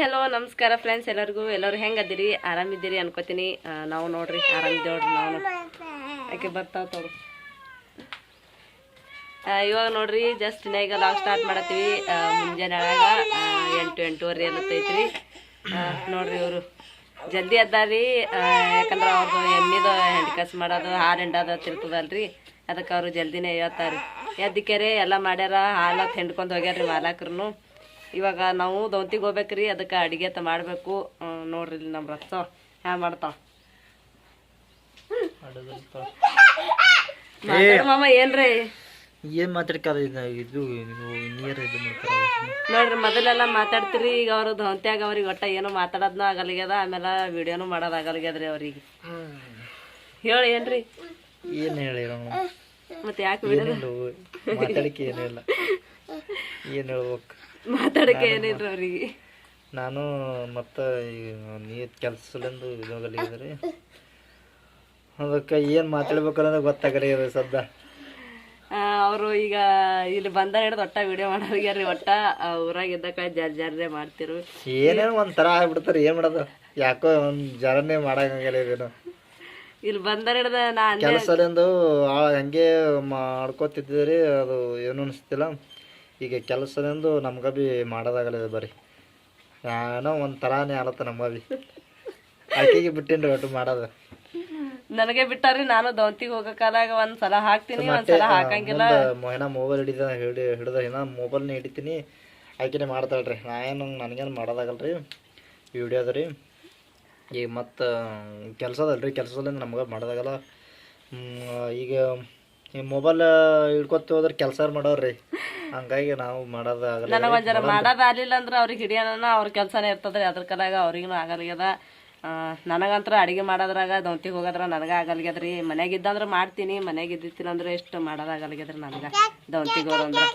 Hello ನಮಸ್ಕಾರ friends ಎಲ್ಲರಿಗೂ. ಎಲ್ಲರೂ ಹೆಂಗದಿರಿ ಆರಾಮಿದ್ದೀರಿ ಅನ್ಕೋತೀನಿ. ನಾವು ನೋಡ್ರಿ ಆರಾಮಿದ್ದೇವ್ರಿ ನಾವು. ಯಾಕೆ ಬರ್ತಾವ ತೋರು. ಇವಾಗ ನೋಡ್ರಿ ಜಸ್ಟ್ ಈಗ ಲಾಗ್ ಸ್ಟಾರ್ಟ್ ಮಾಡತ್ತೀವಿ. ಮುಂಜಾನೆ ಎಂಟು ಎಂಟೂವರೆ ಎಲ್ಲತ್ತೈತ್ರಿ ನೋಡ್ರಿ ಇವರು. ಜಲ್ದಿ ಅದ್ದಾರಿ ಆ, ಯಾಕಂದ್ರೆ ಅವ್ರದ್ದು ಎಮ್ಮಿದು ಹೆಂಡ್ಕಸ್ ಮಾಡೋದು ಹಾಲು ಹಿಂಡೋದು ತಿರ್ತದಲ್ರಿ ಅದಕ್ಕೆ ಅವರು ಜಲ್ದಿನೇ ಹೇಳ್ತಾರೆ. ಎದ್ದಕ್ಕೆರೆ ಎಲ್ಲ ಮಾಡ್ಯಾರ ಹಾಲು ಹಿಂಡ್ಕೊಂಡು ಹೋಗ್ಯಾರ್ರಿ ಮಾಲಕ್ರು ಇವಾಗ ನಾವು ದೌತಿಗೆ ಹೋಗ್ಬೇಕ್ರಿ ಅದಕ್ಕೆ ಅಡುಗೆ ಅಂತ ಮಾಡಬೇಕು. ನೋಡ್ರಿ ಇಲ್ಲಿ ನಮ್ಮ ರಸ ಹ್ಯಾ ಮಾಡ್ತಾವ ಮಾಮ ಏನ್ರಿ? ಏನ್ ಮಾತಾಡ್ಕಾರ ಇದು ನೀರ್ ಇದು ನೋಡ್ರಿ ಮೊದಲೆಲ್ಲ ಮಾತಾಡ್ತೀರಿ ಈಗ ಅವ್ರ ದೊಂತಿಯಾಗ ಅವ್ರಿಗೆ ಒಟ್ಟ ಏನೋ ಮಾತಾಡೋದ್ನ ಆಗಲ್ಗ್ಯದ ಆಮೇಲೆ ವಿಡಿಯೋನು ಮಾಡೋದು ಆಗಲ್ಗ್ಯದ್ರಿ ಅವ್ರಿಗೆ. ಹೇಳಿ ಏನ್ರಿ? ಏನ್ ಹೇಳಿ ಮತ್ತೆ ಯಾಕೆ ಮಾತಾಡಕ್ಕೆ ಏನಿಲ್ಲ. ಏನ್ ಹೇಳ್ಬೇಕು? ಮಾತಾಡಕ್ಕೆ ಏನಿಲ್ಲ ಅವ್ರಿಗೆ. ನಾನು ಮತ್ತ ನೀರ್ ಕೆಲ್ಸಲಿಂದ ಇದ್ರಿ. ಅದಕ್ಕೆ ಏನ್ ಮಾತಾಡ್ಬೇಕನ್ನೋದು ಗೊತ್ತಾಗಲಿ ಸದ್ದ. ಅವರು ಈಗ ಇಲ್ಲಿ ಬಂದ ಹಿಡಿದು ಒಟ್ಟ ವಿಡಿಯೋ ಮಾಡೋರಿಗೆ ಒಟ್ಟ ಊರಾಗ ಇದ್ದಕ್ಕ ಜರ್ ಜರ್ರೆ ಮಾಡ್ತಿರು. ಏನೇನು ಒಂಥರ ಆಗ್ಬಿಡ್ತಾರೆ ಏನ್ ಮಾಡೋದು? ಯಾಕೋ ಒಂದ್ ಜರನೇ ಮಾಡಂಗಿಲ್ಲ ಇದೇನು. ಇಲ್ಲಿ ಬಂದ ಹಿಡ್ದ ನಾ ಕೆಲಸದಿಂದ ಹಂಗೆ ಮಾಡ್ಕೋತಿದ್ದೀರಿ ಅದು ಏನು ಅನಿಸ್ತಿಲ್ಲ. ಈಗ ಕೆಲಸದಿಂದ ನಮ್ಗೆ ಬಿ ಮಾಡೋದಾಗಲ್ಲ ಬರೀ ಏನೋ ಒಂದು ಥರಾನೇ ಆಲತ್ತ ನಮ್ಮ ಬಿ ಆಕೆಗೆ ಬಿಟ್ಟಿನ್ರಿ ಒಟ್ಟು ಮಾಡೋದು. ನನಗೆ ಬಿಟ್ಟಾರಿ ನಾನು ದೌತಿಗೆ ಹೋಗೋ ಕಾಲಾಗ ಒಂದ್ ಸಲ ಹಾಕ್ತೀನಿ ಒಂದ್ ಸಲ ಹಾಕಂಗಿಲ್ಲ. ಮೊಯ್ನ ಮೊಬೈಲ್ ಹಿಡಿದ ಹಿಡಿ ಹಿಡಿದ ಏನ ಮೊಬೈಲ್ನ ಹಿಡಿತೀನಿ ಆಕೆನೆ ಮಾಡ್ತಾಳ್ರಿ. ನಾ ಏನು ನನಗೇನು ಮಾಡೋದಾಗಲ್ರಿ ವಿಡಿಯೋ ಅದ ರೀ ಈಗ ಮತ್ತು ಕೆಲಸದಲ್ರಿ ಕೆಲಸದಿಂದ ನಮ್ಗೆ ಮಾಡೋದಾಗಲ್ಲ. ಈಗ ಈ ಮೊಬೈಲ್ ಹಿಡ್ಕೊತ ಹೋದ್ರೆ ಕೆಲಸ ಮಾಡೋರಿ ಹಂಗಾಗಿ ನಾವು ಮಾಡೋದಾಗಲ್ಲ ನನಗೆ ಒಂದ್ ಜರ ಮಾಡೋದ್ ಆಗ್ಲಿಲ್ಲ ಅಂದ್ರೆ ಅವ್ರಿಗೆ ಹಿಡಿಯೋಣ ಅವ್ರ ಕೆಲಸನೇ ಇರ್ತದ್ರಿ ಅದ್ರ ಕಲಾಗ ಅವ್ರಿಗೂ ಆಗಲ್ಗ್ಯದ. ನನಗಂತ್ರ ಅಡಿಗೆ ಮಾಡೋದ್ರಾಗ ದೊಂತಿಗೆ ಹೋಗೋದ್ರ ನನಗೆ ಆಗಲ್ಗ್ಯದ್ರಿ. ಮನೆಗೆ ಇದ್ದಂದ್ರೆ ಮಾಡ್ತೀನಿ ಮನೆಗೆ ಇದ್ದಿತ್ತಿಲ್ಲ ಅಂದ್ರೆ ಎಷ್ಟು ಮಾಡೋದಾಗಲ್ಗ್ಯದ್ರಿ ನನಗೆ ದೊಂತಿಗೆ ಅಂದ್ರೆ.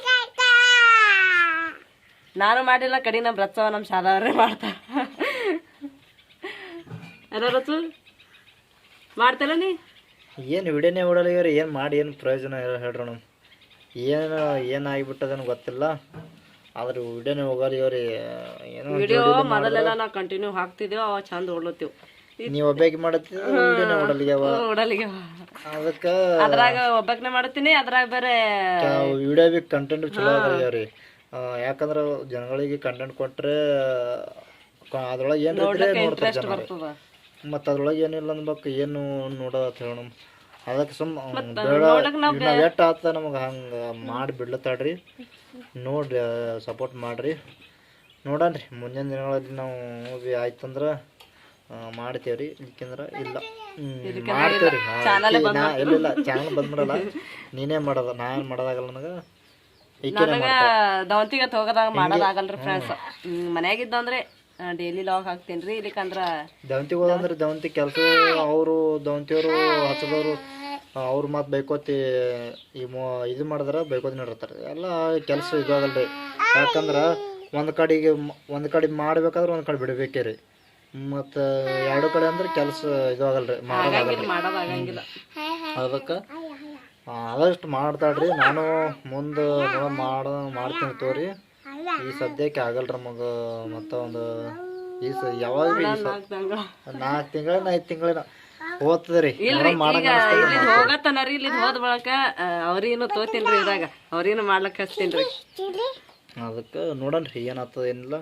ನಾನು ಮಾಡಿಲ್ಲ ಕಡಿ ನಮ್ಮ ರಚ್ಚವ ನಮ್ಮ ಶಾಲಾವ್ರೆ ಮಾಡ್ತಾರ ಅಲ್ಲ ರಚ್ಚು ಮಾಡ್ತಾರ ನೀ? ಏನು ವಿಡಿಯೋನೇ ಓಡಲ್ಲ ಏನು ಮಾಡಿ ಏನು ಪ್ರಯೋಜನ ಹೇಳ್ರಿ ನಮ್ಮ ಏನು ಏನಾಗಿಬಿಟ್ಟದೇನು ಗೊತ್ತಿಲ್ಲ. ಆದ್ರೆ ವಿಡಿಯೋನೇ ಹೋಗಲ್ಲ ಇವ್ರಿ ಏನೋ ವಿಡಿಯೋ ಮೊದಲೆಲ್ಲ ನಾವು ಕಂಟಿನ್ಯೂ ಹಾಕ್ತಿದ್ದೇವೆ ಅವ ಚಂದ ಓಡ್ಲತ್ತೀವಿ. ನೀವು ಒಬ್ಬಾಕಿ ಮಾಡತ್ತೀವಿ ವಿಡಿಯೋನೇ ಓಡಲ್ಗ್ಯಾವ ಓಡಲಿಗೆ ಅದಕ್ಕೆ ಅದ್ರಾಗ ಒಬ್ಬಾಕಿನೇ ಮಾಡ್ತೀನಿ ಅದ್ರಾಗ ಬೇರೆ ವಿಡಿಯೋ ಬಿ ಕಂಟೆಂಟ್ ಚಲೋ ಅದಾವ್ರಿ ಯಾಕಂದ್ರೆ ಜನಗಳಿಗೆ ಕಂಟೆಂಟ್ ಕೊಟ್ರೆ ಕ- ಅದ್ರೊಳಗೆ ಏನು ನೋಡ್ತಾರೆ ಮತ್ತು ಅದ್ರೊಳಗೆ ಏನಿಲ್ಲ ಅನ್ಬೇಕು ಏನು ನೋಡೋದು ಅಂತ ಹೇಳೋಣ. ಅದಕ್ಕೆ ಸುಮ್ ಬೇಡ. ನಾವ್ ಆತ ನಮಗೆ ಹಂಗೆ ಮಾಡಿ ಬಿಡ್ಲತ್ತಾಡ್ರಿ ನೋಡ್ರಿ ಸಪೋರ್ಟ್ ಮಾಡ್ರಿ. ನೋಡಣ್ರಿ ಮುಂದಿನ ದಿನಗಳಲ್ಲಿ ನಾವು ಬಿ ಆಯ್ತಂದ್ರೆ ಮಾಡ್ತೇವೆ ಮಾಡ್ತೇವ್ರಿ. ಇಲ್ಕಂದ್ರೆ ಇಲ್ಲ. ಮಾಡ್ತೇವ್ರಿ. ನಾ ಇಲ್ಲ ಚಾನಲ್ ಬಂದ್ಬಿಡಲ್ಲ. ನೀನೇ ಮಾಡೋದ ನಾ ಏನು ಮಾಡೋದಾಗಲ್ಲ ನನಗೆ? ನನಗ ದವಂತಿಗೆ ಹೋಗೋದಾಗ ಮಾಡೋದಾಗಲ್ರಿ ಫ್ರೆಂಡ್ಸ್ ಡೈಲಿ ಲಾಗ್ ಹಾಕ್ತೀನಿ ರೀ. ಇಲ್ಲಿಕಂದ್ರ ದವಂತಿಗೆ ಹೋದಂದ್ರೆ ದವಂತಿ ಕೆಲಸ ಅವರು ದವಂತಿಯವರು ಹಚ್ಚದವರು ಅವ್ರು ಮಾತು ಬೈಕೋತಿ ಈ ಮೊ ಇದು ಮಾಡಿದ್ರೆ ಬೈಕೋತಿ ನೋಡಿರ್ತಾರೆ ಎಲ್ಲ ಕೆಲಸ ಇದಾಗಲ್ರಿ ಯಾಕಂದ್ರೆ ಒಂದು ಕಡೆಗೆ ಒಂದು ಕಡೆ ಮಾಡ್ಬೇಕಾದ್ರೆ ಒಂದು ಕಡೆ ಬಿಡಬೇಕೇ ರೀ. ಮತ್ತು ಎರಡು ಕಡೆ ಅಂದ್ರೆ ಕೆಲಸ ಇದಾಗಲ್ರಿ ಮಾಡೋದಾಗಲ್ರಿ ಮಾಡೋದಾಗಂಗಿಲ್ಲ ಅದಕ್ಕೆ ಆದಷ್ಟು ಮಾಡ್ತಾಳ್ರಿ. ನಾನು ಮುಂದೆ ನೋಡ ಮಾಡ ಮಾಡ್ತೀನಿ ತೋರಿ. ಈ ಸದ್ಯಕ್ಕೆ ಆಗಲ್ರ ಮಗ ಮತ್ತ ಒಂದು ಈ ಸ ಯಾವಾಗ ನಾಲ್ಕು ತಿಂಗಳ ಐದು ತಿಂಗಳ ಓದ್ತದ್ರಿ ಇಲ್ಲಿ ಹೋಗತ್ತನ ರೀ ಇಲ್ಲಿ ಹೋದ ಬಳಕ ಅವ್ರೇನು ತೋತಿನ್ರಿ ಇದಾಗ ಅವ್ರೇನು ಮಾಡ್ಲಕ್ ಹಚ್ತೀನ್ರಿ. ಅದಕ್ಕೆ ನೋಡನ್ರಿ ಏನಾಗ್ತದ ಏನಿಲ್ಲ.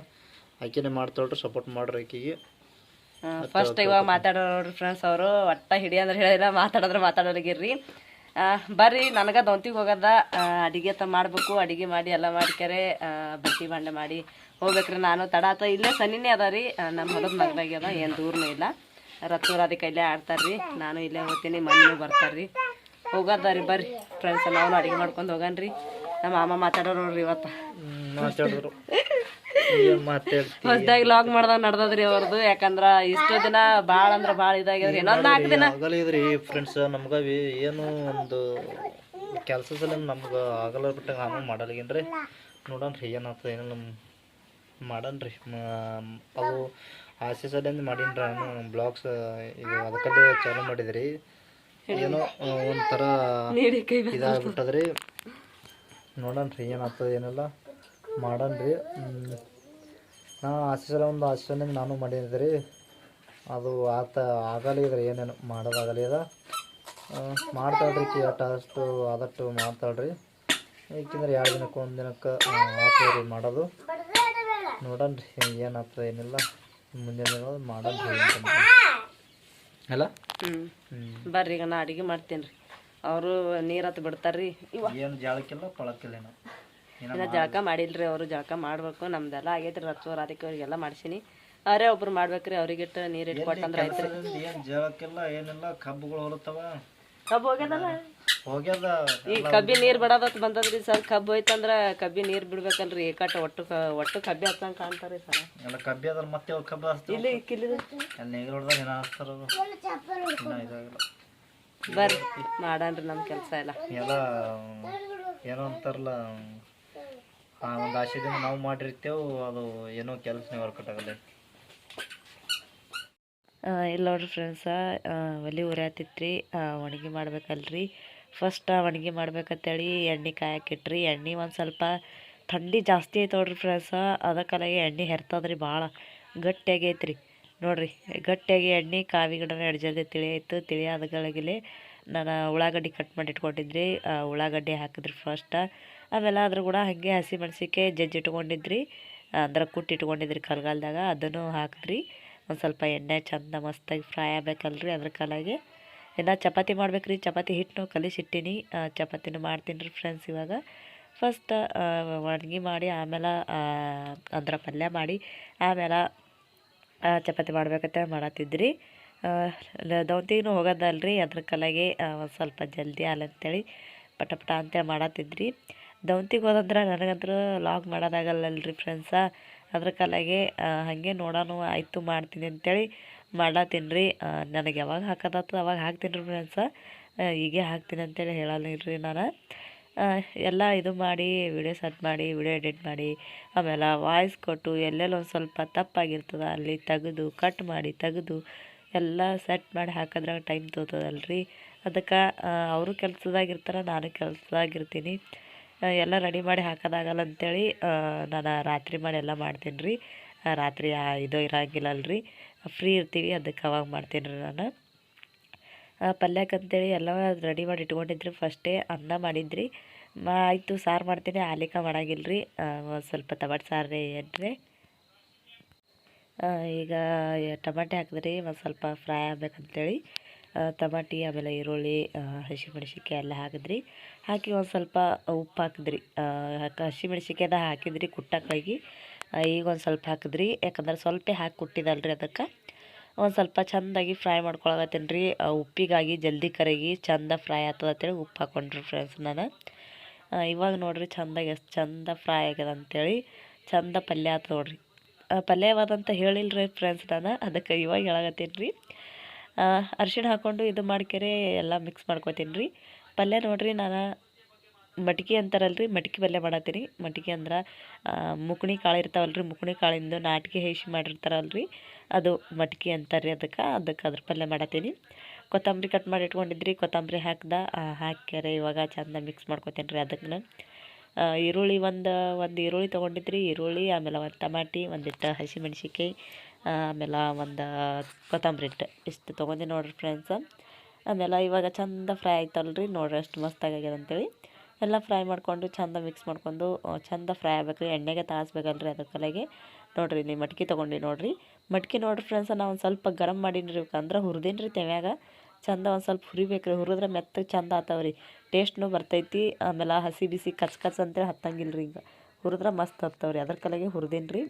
ಆಕಿನ ಮಾಡ್ತಾಳ್ರಿ ಸಪೋರ್ಟ್ ಮಾಡ್ರಿ ಆಕಿಗೆ. ಫಸ್ಟ್ ಇವಾಗ ಮಾತಾಡೋರು ಫ್ರೆಂಡ್ಸ್ ಅವರು ಒಟ್ಟ ಹಿಡಿಯಂದ್ರೆ ಹೇಳಿಲ್ಲ ಮಾತಾಡಿದ್ರೆ ಮಾತಾಡೋರಿಗಿರ್ರಿ. ಬರ್ರಿ, ನನಗ ದೊಂತಿಗೆ ಹೋಗದ. ಅಡಿಗೆ ತ ಮಾಡ್ಬೇಕು, ಅಡಿಗೆ ಮಾಡಿ, ಎಲ್ಲ ಮಾಡ್ಕ್ಯಾರೆ ಬಟ್ಟಿ ಬಂಡೆ ಮಾಡಿ ಹೋಗ್ಬೇಕ್ರಿ. ನಾನು ತಡ ಆತ. ಇಲ್ಲೇ ಸನಿನೇ ಅದ ರೀ. ನಮ್ಮ ಹೊಲದ ಅದ, ಏನು ದೂರನೂ ಇಲ್ಲ. ರತ್ತೂರ ಅದಕ್ಕೆ ಇಲ್ಲೇ ಆಡ್ತಾರ್ರಿ. ನಾನು ಇಲ್ಲೇ ಹೋಗ್ತೀನಿ ಮಣ್ಣು ಬರ್ತಾರ್ರಿ. ಹೋಗದ ರೀ ಬರ್ರಿ ಫ್ರೆಂಡ್ಸ್ ನಾವು ಅಡಿಗೆ ಮಾಡ್ಕೊಂಡು ಹೋಗನ್ರಿ. ನಮ್ಮ ಮಾಮ ಮಾತಾಡೋರು ಇವತ್ತ. ಹೊಸ್ದಾಗಿ ಲಾಗ್ ಮಾಡ್ದಾಗ ನಡ್ದದ್ರಿ ಅವ್ರದ್ದು ಯಾಕಂದ್ರ ಇಷ್ಟು ದಿನ ಬಾಳ ಅಂದ್ರ ಬಾಳ ಇದಾಗ್ಯದ್ರಿ ಇನ್ನೊಂದ್ ನಾಲ್ಕು ದಿನ. ಇದ್ರಿ ಫ್ರೆಂಡ್ಸ್ ನಮ್ಗ ಏನು ಒಂದು ಕೆಲಸದಲ್ಲಿ ನಮ್ಗೆ ಆಗಲ್ಲ ಬಿಟ್ಟಂಗೆ ನಾನು ಮಾಡಲ್ಗೇನ್ರಿ. ನೋಡನ್ರಿ ಏನಾಗ್ತದೆ ಏನೋ ನಮ್ಮ ಮಾಡನ್ರಿ ಅವು ಆಸೆ ಸಲಿಂದ ಮಾಡೀನಿ ನಾನು ಬ್ಲಾಗ್ಸ್ ಇದು ಅದಕ್ಕಲ್ಲೇ ಚಾಲು ಮಾಡಿದ್ರಿ. ಏನೋ ಒಂಥರ ಇದಾಗ್ಬಿಟ್ಟದ್ರಿ. ನೋಡನ್ರಿ ಏನಾಗ್ತದೆ ಏನಿಲ್ಲ. ಮಾಡನ್ರಿ ನಾ ಆಸೆ ಒಂದು ಆಸೆನಿಂದ ನಾನು ಮಾಡಿದ್ದೆ ರೀ ಅದು ಆತ ಆಗಲಿದ್ರೆ ಏನೇನು ಮಾಡೋದಾಗಲಿದ ಮಾಡ್ತಾಳ್ರಿ ಕಿ ಅಷ್ಟು ಅಷ್ಟು ಆದಷ್ಟು ಮಾಡ್ತಾಳ್ರಿ. ಏಕೆಂದ್ರೆ ಎರಡು ದಿನಕ್ಕೆ ಒಂದು ದಿನಕ್ಕೆ ಆಗ್ತದೆ ರೀ ಮಾಡೋದು. ನೋಡಣ್ರಿ ಏನಾಗ್ತದೆ ಏನಿಲ್ಲ. ಮುಂದಿನ ದಿನ ಮಾಡೋಣ್ರಿ ಅಲ್ಲ? ಹ್ಞೂ ಹ್ಞೂ ಬರ್ರಿ ಈಗ ನಾ ಅಡುಗೆ ಮಾಡ್ತೀನಿ ರೀ ಅವರು ನೀರತ್ತು ಹತ್ತು ಬಿಡ್ತಾರ್ರಿ. ಇವ. ಏನು ಜಾಳಕ್ಕಿಲ್ಲ ಪಳಕ್ಕಿಲ್ಲ ಏನೋ? ಇನ್ನ ಜಳಕ ಮಾಡಿಲ್ರಿ ಅವರು ಜಳಕ ಮಾಡ್ಬೇಕು ನಮ್ದೆಲ್ಲ ಆಗೈತ್ರಿ ರತ್ವ ರಾಧಿಕೆ ಅವ್ರಿಗೆಲ್ಲ ಮಾಡ್ಸೀನಿ. ಅವರೇ ಒಬ್ರು ಮಾಡ್ಬೇಕ್ರಿ ಅವ್ರಿಗಿಟ್ಟು ನೀರು ಇಟ್ಟು ಕೊಟ್ಟಂದ್ರೆ ಆಯ್ತು ಏನು ಜಳಕ್ಕಿಲ್ಲ ಏನಿಲ್ಲ ಕಬ್ಬುಗಳು ಹೊರತವ ಕಬ್ಬು ಹೋಗ್ಯದಲ್ಲ? ಹೋಗ್ಯದ. ಈ ಕಬ್ಬಿ ನೀರು ಬಿಡೋದತ್ ಬಂದದ್ರಿ ಸರ್ ಕಬ್ಬು ಹೋಯ್ತಂದ್ರ ಕಬ್ಬಿ ನೀರು ಬಿಡ್ಬೇಕಲ್ರಿ ಏಕಾಟ ಒಟ್ಟು ಒಟ್ಟು ಕಬ್ಬಿ ಹತ್ತಂಗೆ ಕಾಣ್ತಾರಿ ಸರ್. ಎಲ್ಲ ಕಬ್ಬಿ ಅದ್ರ ಮತ್ತೆ ಅವ್ರು ಕಬ್ಬು ಹಚ್ತಾರೆ ಇಲ್ಲಿ ಕಿಲ್ಲಿದ? ಅಲ್ಲಿ ನೇಗಿಲು ಹೊಡ್ದಾಗ ಏನ ಹಚ್ತಾರ ಇದಾಗಿಲ್ಲ. ಬರ್ರಿ ಮಾಡನ್ರಿ ನಮ್ಮ ಕೆಲಸ ಎಲ್ಲ. ಎಲ್ಲ ಏನೋ ಅಂತಾರಲ್ಲ ಆ, ಒಂದು ಆಸೆದಿಂದ ನಾವು ಮಾಡಿರ್ತೇವೆ, ಅದು ಏನೋ ಕೆಲಸನೇ ವರ್ಕೌಟ್ ಆಗಲ್ಲ ಇಲ್ಲ ನೋಡ್ರಿ ಫ್ರೆಂಡ್ಸ ಒಲಿ ರೀ ಒಣಗಿ ಮಾಡ್ಬೇಕಲ್ರಿ. ಫಸ್ಟ್ ಒಣಗಿ ಮಾಡ್ಬೇಕಂತೇಳಿ ಎಣ್ಣೆ ಕಾಯಕ್ಕಿಟ್ರಿ ಎಣ್ಣೆ ಒಂದು ಸ್ವಲ್ಪ ಥಂಡಿ ಜಾಸ್ತಿ ಐತೆ ನೋಡ್ರಿ ಫ್ರೆಂಡ್ಸ ಅದಕ್ಕಲಾಗಿ ಎಣ್ಣೆ ಹೆರ್ತದ್ರಿ ಭಾಳ ಗಟ್ಟಿಯಾಗಿ ಐತ್ರಿ. ನೋಡ್ರಿ, ಗಟ್ಟಿಯಾಗಿ ಎಣ್ಣೆ ಕಾವಿ ಗಿಡನ ಎರಡು ಜಲ್ದಿ ತಿಳಿ ಆಯ್ತು. ತಿಳಿ ನಾನು ಉಳ್ಳಾಗಡ್ಡಿ ಕಟ್ ಮಾಡಿ ಇಟ್ಕೊಂಡಿದ್ರಿ. ಉಳ್ಳಾಗಡ್ಡಿ ಹಾಕಿದ್ರಿ ಫಸ್ಟ್ ಆಮೇಲೆ ಅದ್ರ ಕೂಡ ಹಾಗೆ ಹಸಿ ಮೆಣಸಿಕೆ ಜಜ್ಜಿ ಇಟ್ಕೊಂಡಿದ್ರಿ. ಅಂದ್ರೆ ಕುಟ್ಟಿ ಇಟ್ಕೊಂಡಿದ್ರಿ ಕಲ್ಗಾಲ್ದಾಗ ಅದನ್ನು ಹಾಕಿದ್ರಿ. ಒಂದು ಸ್ವಲ್ಪ ಎಣ್ಣೆ ಚಂದ ಮಸ್ತಾಗಿ ಫ್ರೈ ಆಗ್ಬೇಕಲ್ರಿ ಅದ್ರ ಕಾಲಾಗೆ. ಇನ್ನು ಚಪಾತಿ ಮಾಡ್ಬೇಕ್ರಿ. ಚಪಾತಿ ಹಿಟ್ಟು ಕಲಿಸಿಟ್ಟಿನಿ. ಚಪಾತಿನೂ ಮಾಡ್ತೀನಿ ರೀ ಫ್ರೆಂಡ್ಸ್ ಇವಾಗ. ಫಸ್ಟ್ ಒಣಗಿ ಮಾಡಿ ಆಮೇಲೆ ಅಂದ್ರೆ ಪಲ್ಯ ಮಾಡಿ ಆಮೇಲೆ ಚಪಾತಿ ಮಾಡ್ಬೇಕಂತ ಮಾಡತ್ತಿದ್ರಿ. ದೌತಿಗೂ ಹೋಗೋದಲ್ರಿ ಅದ್ರ ಕಲಾಗೆ ಒಂದು ಸ್ವಲ್ಪ ಜಲ್ದಿ ಅಲ್ಲಂತೇಳಿ ಪಟ ಪಟ ಅಂತೇಳಿ ಮಾಡತ್ತಿದ್ರಿ. ದೌತಿಗೆ ಹೋದಂದ್ರೆ ನನಗಂತೂ ಲಾಗ್ ಮಾಡೋದಾಗಲ್ಲಲ್ರಿ ಫ್ರೆಂಡ್ಸ ಅದ್ರ ಕಾಲಾಗೆ ಹಾಗೆ ನೋಡೋಣ ಆಯಿತು ಮಾಡ್ತೀನಿ ಅಂತೇಳಿ ಮಾಡತ್ತೀನಿ ರೀ ನನಗೆ ಯಾವಾಗ ಹಾಕೋದಾತು ಅವಾಗ ಹಾಕ್ತೀನಿ ರೀ ಫ್ರೆಂಡ್ಸ ಹೀಗೆ ಹಾಕ್ತೀನಿ ಅಂತೇಳಿ ಹೇಳಲ್ಲ ನಾನು. ಎಲ್ಲ ಇದು ಮಾಡಿ ವಿಡಿಯೋ ಸೆಟ್ ಮಾಡಿ ವಿಡಿಯೋ ಎಡಿಟ್ ಮಾಡಿ, ಆಮೇಲೆ ವಾಯ್ಸ್ ಕೊಟ್ಟು ಎಲ್ಲೆಲ್ಲ ಒಂದು ಸ್ವಲ್ಪ ತಪ್ಪಾಗಿರ್ತದೆ, ಅಲ್ಲಿ ತೆಗೆದು ಕಟ್ ಮಾಡಿ, ತೆಗೆದು, ಎಲ್ಲ ಸೆಟ್ ಮಾಡಿ ಹಾಕಿದ್ರಾಗ ಟೈಮ್ ತೋತದಲ್ರಿ. ಅದಕ್ಕೆ ಅವರು ಕೆಲಸದಾಗಿರ್ತಾರೆ, ನಾನು ಕೆಲಸದಾಗಿರ್ತೀನಿ. ಎಲ್ಲ ರೆಡಿ ಮಾಡಿ ಹಾಕೋದಾಗಲ್ಲ ಅಂತೇಳಿ ನಾನು ರಾತ್ರಿ ಮಾಡಿ ಎಲ್ಲ ಮಾಡ್ತೀನಿ ರೀ ರಾತ್ರಿ ಇದು ಇದು ರೀ ಫ್ರೀ ಇರ್ತೀವಿ ಅದಕ್ಕೆ ಅವಾಗ ಮಾಡ್ತೀನಿ ರೀ ನಾನು. ಆ, ಪಲ್ಯಕ್ಕಂತೇಳಿ ಎಲ್ಲ ರೆಡಿ ಮಾಡಿ ಇಟ್ಕೊಂಡಿದ್ರಿ. ಫಸ್ಟೇ ಅನ್ನ ಮಾಡಿದ್ರಿ. ಮಾ ಆಯಿತು ಸಾರು ಮಾಡ್ತೀನಿ. ಆಲಿಕ ಮಾಡಾಗಿಲ್ರಿ. ಒಂದು ಸ್ವಲ್ಪ ಟಮಾಟೆ ಸಾರು ರೀ ಏನ್ರಿ ಈಗ ಟಮಾಟೆ ಹಾಕಿದ್ರಿ ಒಂದು ಸ್ವಲ್ಪ ಫ್ರೈ ಆಗ್ಬೇಕಂತೇಳಿ. ಟಮಾಟಿ, ಆಮೇಲೆ ಈರುಳ್ಳಿ ಹಸಿಮೆಣ್ಸಿನ್ಕಾಯಿ ಎಲ್ಲ ಹಾಕಿದ್ರಿ. ಹಾಕಿ ಒಂದು ಸ್ವಲ್ಪ ಉಪ್ಪು ಹಾಕಿದ್ರಿ. ಹಸಿಮೆಣ್ಸಿನ್ಕಾಯ್ನ ಹಾಕಿದ್ರಿ ಕುಟ್ಟಕ್ಕಾಗಿ ಈಗ ಒಂದು ಸ್ವಲ್ಪ ಹಾಕಿದ್ರಿ. ಯಾಕಂದ್ರೆ ಸ್ವಲ್ಪ ಹಾಕಿ ಕುಟ್ಟಿದಲ್ರಿ ಅದಕ್ಕೆ. ಒಂದು ಸ್ವಲ್ಪ ಚೆಂದಾಗಿ ಫ್ರೈ ಮಾಡ್ಕೊಳಕತ್ತೀನಿ ರೀ. ಉಪ್ಪಿಗಾಗಿ ಜಲ್ದಿ ಕರಗಿ ಚಂದ ಫ್ರೈ ಆಗ್ತದೆ ಅಂತೇಳಿ ಉಪ್ಪು ಹಾಕ್ಕೊಂಡ್ರಿ ಫ್ರೆಂಡ್ಸ್ ನಾನು. ಇವಾಗ ನೋಡಿರಿ ಚೆಂದಾಗಿ ಎಷ್ಟು ಚಂದ ಫ್ರೈ ಆಗ್ಯದ ಅಂತೇಳಿ. ಚಂದ ಪಲ್ಯ ಆಯ್ತು ನೋಡ್ರಿ. ಪಲ್ಯವಾದಂತ ಹೇಳಿಲ್ಲ ರೀ ಫ್ರೆಂಡ್ಸ್ ನಾನು. ಅದಕ್ಕೆ ಇವಾಗ ಹೇಳಕತ್ತೀನಿ ರೀ. ಅರ್ಶಿಣ ಹಾಕ್ಕೊಂಡು ಇದು ಮಾಡ್ಕೆರೆ ಎಲ್ಲ ಮಿಕ್ಸ್ ಮಾಡ್ಕೊತೀನಿ ರೀ. ಪಲ್ಯ ನೋಡಿರಿ, ನಾನು ಮಟ್ಕಿ ಅಂತಾರಲ್ರಿ, ಮಟ್ಕಿ ಪಲ್ಯ ಮಾಡತ್ತೀನಿ. ಮಟ್ಕಿ ಅಂದ್ರೆ ಮುಕುಣಿ ಕಾಳು ಇರ್ತಾವಲ್ರಿ, ಮುಕುಣಿ ಕಾಳಿಂದ ನಾಟಿಗೆ ಹೇಸಿ ಮಾಡಿರ್ತಾರಲ್ರಿ. ಅದು ಮಟ್ಕಿ ಅಂತಾರೆ ಅದಕ್ಕೆ ಅದಕ್ಕೆ ಅದ್ರ ಪಲ್ಯ ಮಾಡತ್ತೀನಿ. ಕೊತ್ತಂಬರಿ ಕಟ್ ಮಾಡಿ ಇಟ್ಕೊಂಡಿದ್ರಿ, ಕೊತ್ತಂಬರಿ ಹಾಕ್ದ ಹಾಕ್ಯಾರೆ ಇವಾಗ ಚಂದ ಮಿಕ್ಸ್ ಮಾಡ್ಕೊತೀನಿ ರೀ ಅದಕ್ಕೆ ಈರುಳ್ಳಿ ಒಂದು ಒಂದು ಈರುಳ್ಳಿ ತೊಗೊಂಡಿದ್ರಿ. ಈರುಳ್ಳಿ, ಆಮೇಲೆ ಒಂದು ಟಮಾಟಿ ಒಂದಿಟ್ಟು ಹಸಿಮೆಣ್ಸಿಕಾಯಿ ಆಮೇಲೆ ಒಂದು ಕೊತ್ತಂಬರಿ ಇಟ್ಟು ಇಷ್ಟು ತೊಗೊಂಡಿ ನೋಡ್ರಿ ಫ್ರೆಂಡ್ಸ್ ಆಮೇಲೆ ಇವಾಗ ಚಂದ ಫ್ರೈ ಆಯ್ತಲ್ರಿ. ನೋಡ್ರಿ ಅಷ್ಟು ಮಸ್ತಾಗಿ ಆಗ್ಯದ ಅಂತೇಳಿ. ಎಲ್ಲ ಫ್ರೈ ಮಾಡ್ಕೊಂಡು ಚಂದ ಮಿಕ್ಸ್ ಮಾಡ್ಕೊಂಡು ಚಂದ ಫ್ರೈ ರೀ ಎಣ್ಣೆಗೆ ತಾಳಿಸ್ಬೇಕಲ್ರಿ ಅದ್ರ ಕಲೆಗೆ. ನೋಡಿರಿ ಇಲ್ಲಿ ಮಟ್ಕಿ ತೊಗೊಂಡು ನೋಡಿರಿ. ಮಟ್ಕಿ ನೋಡ್ರಿ ಫ್ರೆಂಡ್ಸ್ ನಾವು ಸ್ವಲ್ಪ ಗರಮ್ ಮಾಡೀನಿ ರೀ ಅಂದ್ರೆ ಹುರಿದೀನಿ ರೀ ತೆವ್ಯಾಗ. ಚಂದ ಒಂದು ಸ್ವಲ್ಪ ಹುರಿಬೇಕು ರೀ ಹುರಿದ್ರೆ ಮೆತ್ತಗೆ ಚಂದ ಆತಾವ್ರಿ. ಟೇಸ್ಟ್ನು ಬರ್ತೈತಿ, ಆಮೇಲೆ ಹಸಿ ಬಿಸಿ ಕಚ್ ಕಚ್ ಅಂತೇಳಿ ಹತ್ತಂಗಿಲ್ಲ ರೀ ಈಗ ಹುರಿದ್ರೆ ಮಸ್ತ್ ಹತ್ತವ್ರಿ ಅದ್ರ ಕಲೆಗೆ ಹುರಿದೇನು ರೀ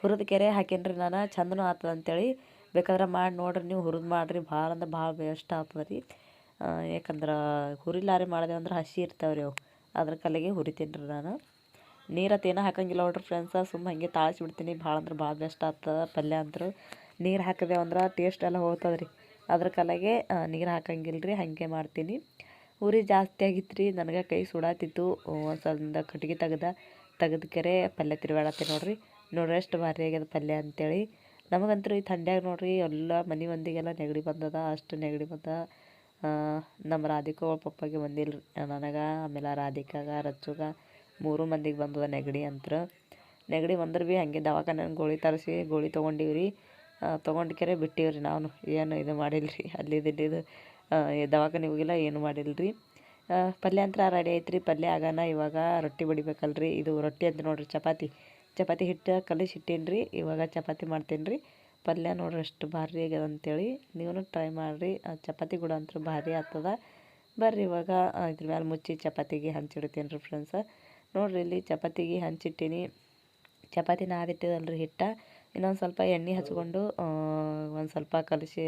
ಹುರಿದ ಕೆರೆ ಹಾಕೇನ್ರಿ ನಾನು, ಚಂದನು ಆತದ ಅಂತೇಳಿ. ಬೇಕಾದ್ರೆ ಮಾಡಿ ನೋಡ್ರಿ, ನೀವು ಹುರಿದು ಮಾಡಿರಿ, ಭಾಳ ಅಂದ್ರೆ ಭಾಳ ಬೆಸ್ಟ್ ಆಗ್ತದೆ ರೀ ಯಾಕಂದ್ರೆ ಹುರಿಲಾರೆ ಮಾಡಿದೆ ಅಂದ್ರೆ ಹಸಿ ಇರ್ತಾವ್ರಿ ಅವು. ಅದ್ರ ಕಲೆಗೆ ಹುರಿತೀನಿ ರೀ ನಾನು. ನೀರು ಏನೂ ಹಾಕಂಗಿಲ್ಲ ನೋಡ್ರಿ ಫ್ರೆಂಡ್ಸ ಸುಮ್ಮ ಹಾಗೆ ತಾಳಿಸ್ಬಿಡ್ತೀನಿ ಭಾಳ ಅಂದ್ರೆ ಭಾಳ ಬೆಸ್ಟ್ ಆಗ್ತದೆ ಪಲ್ಯ ಅಂದ್ರೆ ನೀರು ಹಾಕಿದೆವು ಅಂದ್ರೆ ಟೇಸ್ಟ್ ಎಲ್ಲ ಹೋಗ್ತದೆ ರೀ ಅದ್ರ ಕಲೆಗೆ ನೀರು ಹಾಕಂಗಿಲ್ಲ ರೀ ಹಾಗೆ ಮಾಡ್ತೀನಿ. ಉರಿ ಜಾಸ್ತಿ ಆಗಿತ್ತು ರೀ ನನಗೆ ಕೈ ಸುಡಾತಿತ್ತು. ಒಂದ್ಸಲ ಕಟ್ಗೆ ತೆಗ್ದ, ತೆಗೆದ ಕೆರೆ ಪಲ್ಯ ತಿರುಗಾಡತ್ತೆ ನೋಡ್ರಿ. ನೋಡ್ರಿ ಎಷ್ಟು ಭಾರಿ ಆಗ್ಯದ ಪಲ್ಯ ಅಂತೇಳಿ. ನಮಗಂತೂ ಈ ಥಂಡ್ಯಾಗ ನೋಡ್ರಿ, ಎಲ್ಲ ಮನೆ ಮಂದಿಗೆಲ್ಲ ನೆಗಡಿ ಬಂದದ, ಅಷ್ಟು ನೆಗಡಿ ಬಂದ. ನಮ್ಮ ರಾಧಿಕಾ ಅವಳ ಪಪ್ಪಾಗೆ ಬಂದಿಲ್ಲ ನನಗೆ, ಆಮೇಲೆ ರಾಧಿಕಾಗ ರಚ್ಚುಗ ಮೂರು ಮಂದಿಗೆ ಬಂದದ ನೆಗಡಿ ಅಂತ ನೆಗಡಿ ಬಂದ್ರೆ ಭೀ ಹಾಗೆ ದವಾಖಾನೆ ಗೋಳಿ ತರಿಸಿ, ಗೋಳಿ ತೊಗೊಂಡೀವಿ ರೀ ತೊಗೊಂಡ್ಕೆರೆ ಬಿಟ್ಟೀವಿ ರೀ ನಾವು ಏನು ಇದು ಮಾಡಿಲ್ಲ ರೀ ಅಲ್ಲಿದ್ದು ಇಲ್ಲಿದು ದವಾಖಾನೆಗೆ ಹೋಗಿಲ್ಲ, ಏನು ಮಾಡಿಲ್ಲ ರೀ ಪಲ್ಯ ಅಂತ ರೆಡಿ ಐತ್ರಿ, ಪಲ್ಯ ಆಗಾನ, ಇವಾಗ ರೊಟ್ಟಿ ಬಡಿಬೇಕಲ್ರಿ. ಇದು ರೊಟ್ಟಿ ಅಂತ ನೋಡ್ರಿ, ಚಪಾತಿ. ಚಪಾತಿ ಹಿಟ್ಟು ಕಲಿಸಿ ರೀ ಇವಾಗ ಚಪಾತಿ ಮಾಡ್ತೀನಿ ರೀ ಪಲ್ಯ ನೋಡ್ರಿ, ಅಷ್ಟು ಭಾರಿ ಆಗ್ಯದ ಅಂತೇಳಿ ನೀವು ಟ್ರೈ ಮಾಡಿರಿ. ಚಪಾತಿ ಕೂಡ ಅಂತೂ ಭಾರಿ ಆಗ್ತದ. ಬರ್ರಿ ಇವಾಗ ಇದ್ರ ಮೇಲೆ ಮುಚ್ಚಿ ಚಪಾತಿಗೆ ಹಂಚಿಡ್ತೀನಿ ರೀ ಫ್ರೆಂಡ್ಸ ನೋಡ್ರಿ, ಇಲ್ಲಿ ಚಪಾತಿಗೆ ಹಂಚಿಟ್ಟೀನಿ ಚಪಾತಿ ನಾದಿಟ್ಟಿದಲ್ರಿ ಹಿಟ್ಟ. ಇನ್ನೊಂದು ಸ್ವಲ್ಪ ಎಣ್ಣೆ ಹಚ್ಕೊಂಡು ಒಂದು ಸ್ವಲ್ಪ ಕಲಸಿ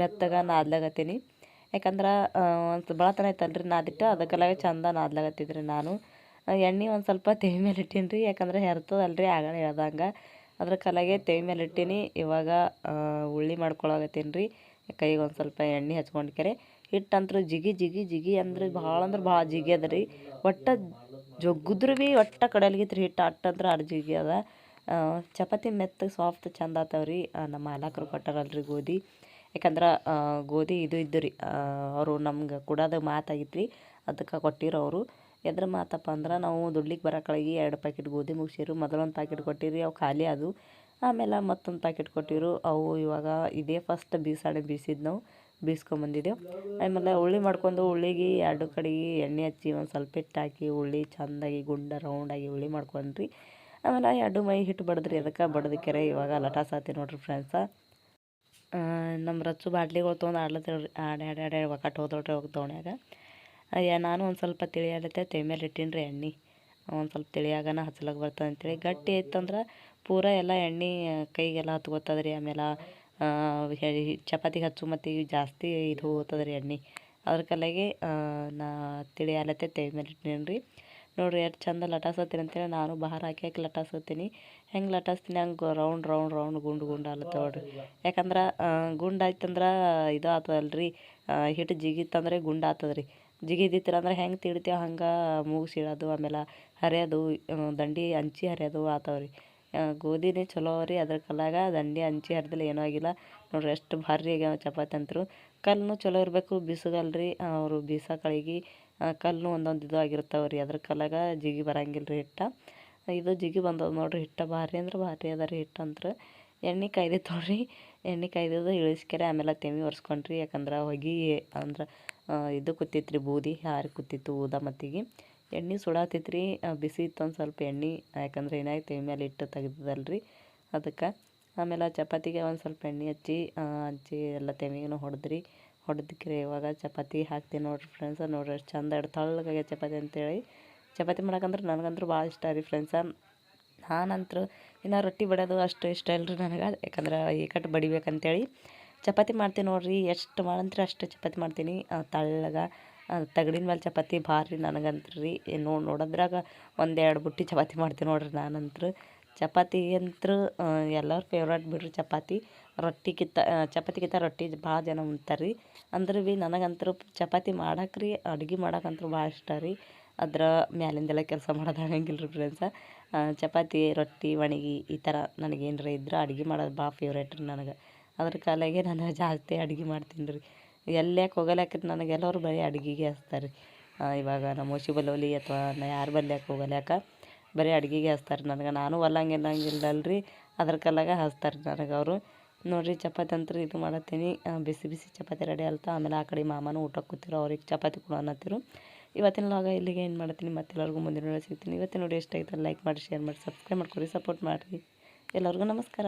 ಮೆತ್ತಗೆ ನಾದ್ಲಾಗತ್ತೀನಿ ಯಾಕಂದ್ರೆ ಒಂದು ಭಾಳ ಐತಲ್ರಿ ನಾದಿಟ್ಟು ಅದಕ್ಕೆಲ್ಲ ಚಂದ ನಾದ್ಲಾಗತ್ತಿದ್ರಿ ನಾನು. ಎಣ್ಣೆ ಒಂದು ಸ್ವಲ್ಪ ತೆವಿ ಮೇಲೆ ಇಟ್ಟೀನಿ ರೀ ಯಾಕಂದ್ರೆ ಹೆರ್ತದಲ್ರಿ ಆಗಳ ಹೇಳ್ದಂಗೆ. ಅದ್ರ ಕಲಾಗೆ ತೆವಿ ಮೇಲೆ ಇಟ್ಟೀನಿ, ಇವಾಗ ಉಳ್ಳಿ ಮಾಡ್ಕೊಳಗತ್ತೀನಿ ರೀ ಕೈಗೆ ಒಂದು ಸ್ವಲ್ಪ ಎಣ್ಣೆ ಹಚ್ಕೊಂಡ್ಕೆರೆ. ಹಿಟ್ಟಂತೂ ಜಿಗಿ ಜಿಗಿ ಜಿಗಿ ಅಂದ್ರೆ ಭಾಳ ಅಂದ್ರೆ ಭಾಳ ಜಿಗಿ ಅದ ರೀ. ಒಟ್ಟು ಜಗ್ಗುದ್ರು ಭೀ ಒಟ್ಟು ಕಡಲ್ಗಿತ್ರಿ ಹಿಟ್ಟು ಅಟ್ಟಂದ್ರೆ ಅಂದ್ರೆ ಅಡ್ ಜಿಗಿ ಅದ. ಚಪಾತಿ ಮೆತ್ತಗೆ ಸಾಫ್ಟ್ ಚಂದ ಆತಾವ ರೀ ನಮ್ಮ ಮಾಲಕರು ಕೊಟ್ಟಾರಲ್ರಿ ಗೋಧಿ. ಯಾಕಂದ್ರೆ ಗೋಧಿ ಇದು ಇದ್ದು ರೀ ಅವರು ನಮ್ಗೆ ಕೊಡೋದು ಮಾತಾಗಿತ್ತು ರೀ ಅದಕ್ಕೆ ಕೊಟ್ಟಿರು ಅವರು. ಎದ್ರ ಮಾತಪ್ಪ ಅಂದ್ರೆ, ನಾವು ದುಡ್ಲಿಕ್ಕೆ ಬರೋಕಳಗಿ ಎರಡು ಪ್ಯಾಕೆಟ್ ಗೋಧಿ ಮುಗಿಸಿರು. ಮೊದಲೊಂದು ಪ್ಯಾಕೆಟ್ ಕೊಟ್ಟಿರಿ, ಅವು ಖಾಲಿ ಅದು ಆಮೇಲೆ ಮತ್ತೊಂದು ಪ್ಯಾಕೆಟ್ ಕೊಟ್ಟಿರು. ಅವು ಇವಾಗ ಇದೇ ಫಸ್ಟ್ ಬೀಸಾಣೆ ಬೀಸಿದ್ದು ನಾವು ಬೀಸ್ಕೊಂಬಂದಿದ್ದೆವು ಆಮೇಲೆ ಉಳ್ಳಿ ಮಾಡ್ಕೊಂಡು ಉಳ್ಳಿಗೆ ಎರಡು ಕಡೆಗೆ ಎಣ್ಣೆ ಹಚ್ಚಿ ಒಂದು ಸ್ವಲ್ಪ ಹಿಟ್ಟು ಹಾಕಿ ಉಳ್ಳಿ ಚೆಂದಾಗಿ, ಗುಂಡ ರೌಂಡಾಗಿ ಉಳ್ಳಿ ಮಾಡ್ಕೊಂಡ್ರಿ. ಆಮೇಲೆ ಎರಡು ಮೈ ಹಿಟ್ಟು ಬಡದ್ರಿ ಅದಕ್ಕೆ ಕೆರೆ ಇವಾಗ ಲಟಾಸಾತಿ ನೋಡ್ರಿ ಫ್ರೆಂಡ್ಸ ನಮ್ಮ ರಚ್ಚು ಬಾಟ್ಲಿಗಳು ತೊಗೊಂಡು ಆಡ್ಲತ್ತೇವ್ರಿ ಆಡಿ ಆಡಿ ಆಡಿ ಒಕ್ಕಟ್ಟು ಹೋದ್ರೆ ಹೋಗಿ ದೋಣ್ಯಾಗ ಅಯ್ಯ, ನಾನು ಒಂದು ಸ್ವಲ್ಪ ತಿಳಿಯಾಡತ್ತೆ ತೆ ಮೇಲೆ ರೀ ಎಣ್ಣೆ. ಒಂದು ಸ್ವಲ್ಪ ತಿಳಿಯಾಗನ ಹಚ್ಚಲಕ್ಕೆ ಬರ್ತದೆ ಅಂತೇಳಿ ಗಟ್ಟಿ ಇತ್ತಂದ್ರೆ ಪೂರ ಎಲ್ಲ ಎಣ್ಣೆ ಕೈಗೆಲ್ಲ ಹತ್ಕೋತದ್ರಿ ಆಮೇಲೆ ಚಪಾತಿ ಹಚ್ಚು ಮತ್ತು ಜಾಸ್ತಿ ಇದು ಹೋಗ್ತದ್ರಿ ಎಣ್ಣೆ. ಅದ್ರ ಕಲೆಗೆ ನಾ ತಿಳಿಯಾಲತ್ತೆ ತೆ ಮೇಲೆ ಇಟ್ಟಿನಿ ರೀ. ನೋಡ್ರಿ ಎಷ್ಟು ಚಂದ ಲಟಾಸತ್ತೀನಿ ಅಂತೇಳಿ ನಾನು ಬಹಾರ ಹಾಕಿ ಹಾಕಿ ಲಟಾಸತ್ತೀನಿ. ಹೆಂಗೆ ಲಟಾಸ್ತೀನಿ? ಹಂಗೆ ರೌಂಡ್ ರೌಂಡ್ ರೌಂಡ್ ಗುಂಡು ಗುಂಡು ಆಲತ್ತ ನೋಡ್ರಿ ಯಾಕಂದ್ರೆ ಗುಂಡು ಆಯ್ತಂದ್ರೆ ಇದು ಆತದಲ್ರಿ. ಹಿಟ್ಟು ಜಿಗಿತ್ತಂದ್ರೆ ಗುಂಡು ಆತದ ರೀ ಜಿಗಿದಿತ್ತಿರ ಅಂದ್ರೆ ಹೆಂಗೆ ತಿಳಿತೀವಿ ಹಂಗೆ ಮೂಗಿಸಿಡೋದು ಆಮೇಲೆ ಹರಿಯೋದು ದಂಡಿ ಹಂಚಿ ಹರಿಯೋದು ಆತವ್ರಿ. ಗೋಧಿನೇ ಚಲೋ ರೀ ಅದ್ರ ಕಲಾಗ ದಂಡಿ ಹಂಚಿ ಹರಿದಿಲ್ಲ ಏನೂ ಆಗಿಲ್ಲ. ನೋಡ್ರಿ ಎಷ್ಟು ಭಾರಿ ಆಗ್ಯಾವ ಚಪಾತಿ ಅಂತರು ಕಲ್ಲು ಚಲೋ ಇರಬೇಕು, ಬಿಸಿಗಲ್ರಿ. ಅವರು ಬೀಸೋ ಕಳಿಗೆ ಕಲ್ಲು ಒಂದೊಂದು ಇದು ಆಗಿರ್ತಾವೆ ರೀ. ಅದ್ರ ಕಲ್ಲಾಗ ಜಿಗಿ ಬರಂಗಿಲ್ಲ ರೀ ಹಿಟ್ಟು. ಇದು ಜಿಗಿ ಬಂದದ ನೋಡಿರಿ ಹಿಟ್ಟು. ಭಾರಿ ಅಂದ್ರೆ ಭಾರಿ ಅದ ರೀ ಹಿಟ್ಟು ಅಂದ್ರೆ. ಎಣ್ಣೆ ಕಾಯ್ದಿತ್ತು ನೋಡ್ರಿ ಎಣ್ಣೆ ಕಾಯ್ದಿದ್ದು ಇಳಿಸ್ಕೆರೆ ಆಮೇಲೆ ತೆಮಿ ಒರೆಸ್ಕೊಂಡ್ರಿ. ಯಾಕಂದ್ರೆ ಹೊಗೆ ಅಂದ್ರೆ ಇದು ಕೂತಿತ್ತು ರೀ ಬೂದಿ, ಹಾರಿ ಕೂತಿತ್ತು ಊದ ಮತ್ತಿಗೆ. ಎಣ್ಣೆ ಸುಡಾತಿತ್ತು ರೀ ಬಿಸಿ ಇತ್ತು ಒಂದು ಸ್ವಲ್ಪ ಎಣ್ಣೆ, ಯಾಕಂದ್ರೆ ಏನಾಯ್ತು ತೆಮಿ ಮೇಲೆ ಇಟ್ಟು ತೆಗ್ದದಲ್ರಿ ಅದಕ್ಕೆ ಆಮೇಲೆ ಚಪಾತಿಗೆ ಒಂದು ಸ್ವಲ್ಪ ಎಣ್ಣೆ ಹಚ್ಚಿ ಹಚ್ಚಿ ಎಲ್ಲ ತೆಮಿಗೂ ಹೊಡೆದ್ರಿ. ಹೊಡೆದಕ್ರೆ, ಇವಾಗ ಚಪಾತಿ ಹಾಕ್ತೀನಿ ನೋಡಿರಿ ಫ್ರೆಂಡ್ಸ ನೋಡ್ರಿ ಎಷ್ಟು ಚಂದ ಇಡ್ ತಳ್ಳಗಾಗ್ಯ ಚಪಾತಿ ಅಂತೇಳಿ. ಚಪಾತಿ ಮಾಡಕ್ಕಂದ್ರೆ ನನಗಂತೂ ಭಾಳ ಇಷ್ಟ ರೀ ಫ್ರೆಂಡ್ಸ ನಾನಂತೂ ಇನ್ನು ರೊಟ್ಟಿ ಬಡಿಯೋದು ಅಷ್ಟು ಇಷ್ಟ ಇಲ್ಲ ರೀ ನನಗೆ, ಯಾಕಂದ್ರೆ ಏಕಟ್ಟು ಬಡಿಬೇಕಂತೇಳಿ. ಚಪಾತಿ ಮಾಡ್ತೀನಿ ನೋಡ್ರಿ, ಎಷ್ಟು ಮಾಡಂತ್ರಿ ಅಷ್ಟು ಚಪಾತಿ ಮಾಡ್ತೀನಿ. ತಳ್ಳಗ ತಗಡಿನ ಮೇಲೆ ಚಪಾತಿ ಭಾರಿ ನನಗಂತ್ರಿ ರೀ. ನೋಡಿ, ನೋಡೋದ್ರಾಗ ಒಂದೆರಡು ಬುಟ್ಟಿ ಚಪಾತಿ ಮಾಡ್ತೀನಿ ನೋಡ್ರಿ ನಾನಂತೂ ಚಪಾತಿ ಅಂತೂ ಎಲ್ಲರ ಫೇವ್ರೇಟ್ ಬಿಡ್ರಿ ಚಪಾತಿ. ರೊಟ್ಟಿಗಿಂತ ಚಪಾತಿಗಿಂತ ರೊಟ್ಟಿ ಭಾಳ ಜನ ಉಣ್ತಾರೆ ರೀ ಅಂದ್ರೆ ಭೀ ನನಗಂತೂ ಚಪಾತಿ ಮಾಡಕ್ಕೆ ರೀ, ಅಡುಗೆ ಮಾಡಕ್ಕಂತೂ ಭಾಳ ಇಷ್ಟ ರೀ. ಅದ್ರ ಮ್ಯಾಲಿಂದೆಲ್ಲ ಕೆಲಸ ಮಾಡೋದು ಆಗಂಗಿಲ್ಲ ರೀ ಫ್ರೆಂಡ್ಸ ಚಪಾತಿ, ರೊಟ್ಟಿ, ಒಣಗಿ ಈ ಥರ ನನಗೇನಾರ ಇದ್ರೆ ಅಡುಗೆ ಮಾಡೋದು ಭಾಳ ಫೇವ್ರೇಟ್ ರೀ ನನಗೆ. ಅದ್ರ ಕಾಲಾಗೆ ನಾನು ಜಾಸ್ತಿ ಅಡುಗೆ ಮಾಡ್ತೀನಿ ರೀ. ಎಲ್ಲ್ಯಾಕೆ ಹೋಗಲ್ಯಾಕ್ರಿ ನನಗೆ, ಎಲ್ಲರೂ ಬರೀ ಅಡುಗೆಗೆ ಹಚ್ತಾರೆ ಇವಾಗ ನಮ್ಮ ಬಲೋಲಿ ಅಥವಾ ನಾ, ಯಾರು ಬಲ್ಯಾಕ ಹೋಗಲ್ಯಾಕ ಬರೀ ಅಡುಗೆಗೆ ಹಚ್ತಾರೆ ನನಗೆ. ನಾನು ಒಲ್ಲಂಗೆ ಅನ್ನಂಗಿಲ್ಲಲ್ರಿ ಅದ್ರ ಕಾಲಾಗ ಹಚ್ತಾರೆ ನನಗೆ ಅವರು. ನೋಡಿರಿ ಚಪಾತಿ ಅಂತೂ ಇದು ಮಾಡತ್ತೀನಿ. ಬಿಸಿ ಬಿಸಿ ಚಪಾತಿ ರೆಡಿ ಆಲ್ತಾ ಆಮೇಲೆ ಆ ಕಡೆ ಮಾಮನೂ ಊಟಕ್ಕೆ ಕೂತಿರು. ಅವ್ರಿಗೆ ಚಪಾತಿ ಕೂಡ ಅನ್ನತ್ತಿರು. ಇವತ್ತಿನ ಲಾಗ ಇಲ್ಲಿಗೆ ಏನು ಮಾಡ್ತೀನಿ ಮತ್ತೆಲ್ಲರಿಗೂ ಮುಂದಿನ ಸಿಗ್ತೀನಿ. ಇವತ್ತಿನ ನೋಡಿ ಎಷ್ಟಾಯ್ತು ಲೈಕ್ ಮಾಡಿ ಶೇರ್ ಮಾಡಿ ಸಬ್ಸ್ಕ್ರೈಬ್ ಮಾಡ್ಕೊರಿ ಸಪೋರ್ಟ್ ಮಾಡಿರಿ. ಎಲ್ಲರಿಗೂ ನಮಸ್ಕಾರ.